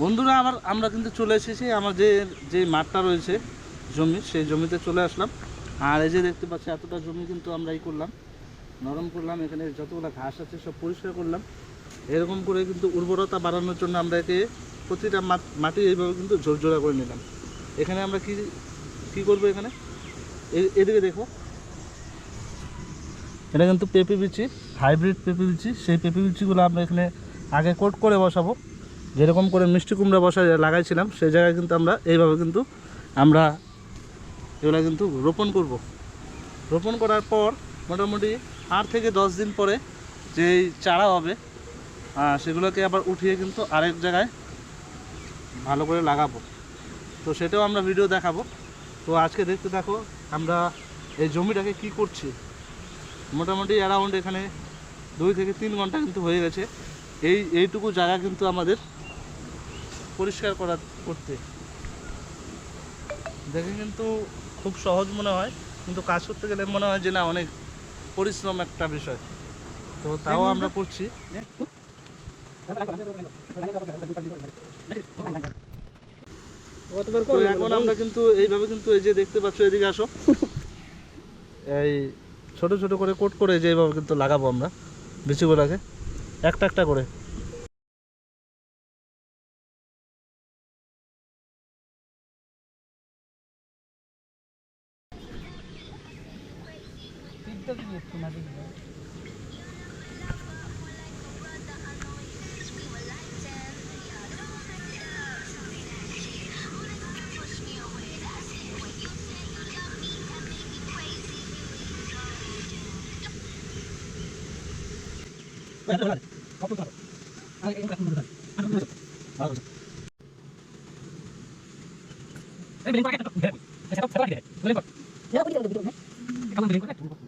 বন্ধুরা আমার আমরা কিন্তু চলে এসেছি। আমাদের যে মাঠটা রয়েছে জমি, সেই জমিতে চলে আসলাম। আর এই যে দেখতে পাচ্ছি, এতটা জমি কিন্তু আমরা এই করলাম, নরম করলাম। এখানে যতগুলো ঘাস আছে, সব পরিষ্কার করলাম। এরকম করে কিন্তু উর্বরতা বাড়ানোর জন্য আমরা একে প্রতিটা মাট- এইভাবে কিন্তু ঝোরঝোরা করে নিলাম। এখানে আমরা কি কি করব এখানে? এদিকে দেখো। এটা কিন্তু পেঁপে বিচি, হাইব্রিড পেঁপে বিচি। সেই পেঁপে বিচিগুলো আমরা এখানে আগে কোট করে বসাবো। যেরকম করে মিষ্টি কুমড়া বসা লাগাইছিলাম সেই জায়গায় কিন্তু আমরা এইভাবে কিন্তু আমরা এগুলো কিন্তু রোপণ করব। রোপণ করার পর মোটামুটি আট থেকে দশ দিন পরে যেই চারা হবে সেগুলোকে আবার উঠিয়ে কিন্তু আরেক জায়গায় ভালো করে লাগাবো। তো সেটাও আমরা ভিডিও দেখাবো। তো আজকে দেখতে দেখো আমরা এই জমিটাকে কি করছি? মোটামুটি অ্যারাউন্ড এখানে দুই থেকে তিন ঘণ্টা কিন্তু হয়ে গেছে। এই, এইটুকু জায়গা কিন্তু আমাদের পরিষ্কার করা করতে। দেখে কিন্তু খুব সহজ মনে হয়, কিন্তু কাজ করতে গেলে মনে হয় যে না, অনেক পরিশ্রম একটা বিষয়। তো তাও আমরা করছি। এখন আমরা কিন্তু এইভাবে কিন্তু এই যে দেখতে পাচ্ছ, এদিকে আসো। এই ছোট ছোট করে কোট করে যে এইভাবে কিন্তু লাগাবো আমরা বিচিগুলোকে একটা একটা করে। doesn't look too much Ini beli pakai tetap, tetap lagi deh, beli pakai. Ya, beli kalau begitu, kamu beli pakai.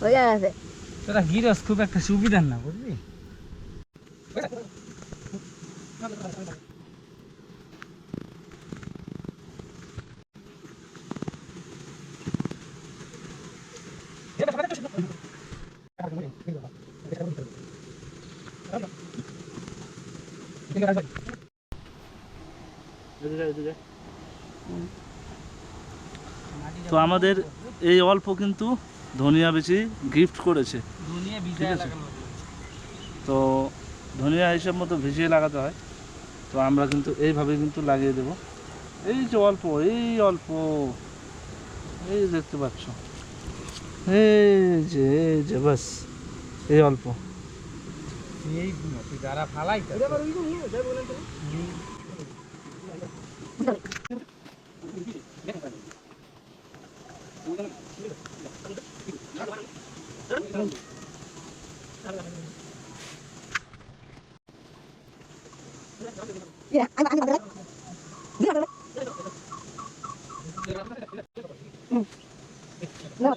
হয়ে গেছে তোরা গিরস খুব একটা সুবিধার না বুঝলি। তো আমাদের এই অল্প কিন্তু ধনিয়া বেশি গিফট করেছে। ঠিক আছে। তো ধনিয়া হিসাব মতো ভিজিয়ে লাগাতে হয়। তো আমরা কিন্তু এইভাবে কিন্তু লাগিয়ে দেব। এই যে অল্প এই অল্প এই দেখতে পাচ্ছ। এই যে এই যে বাস এই অল্প। যারা ফালাই Ya, ayo ambil berat. Dia berat. Hmm. Nah.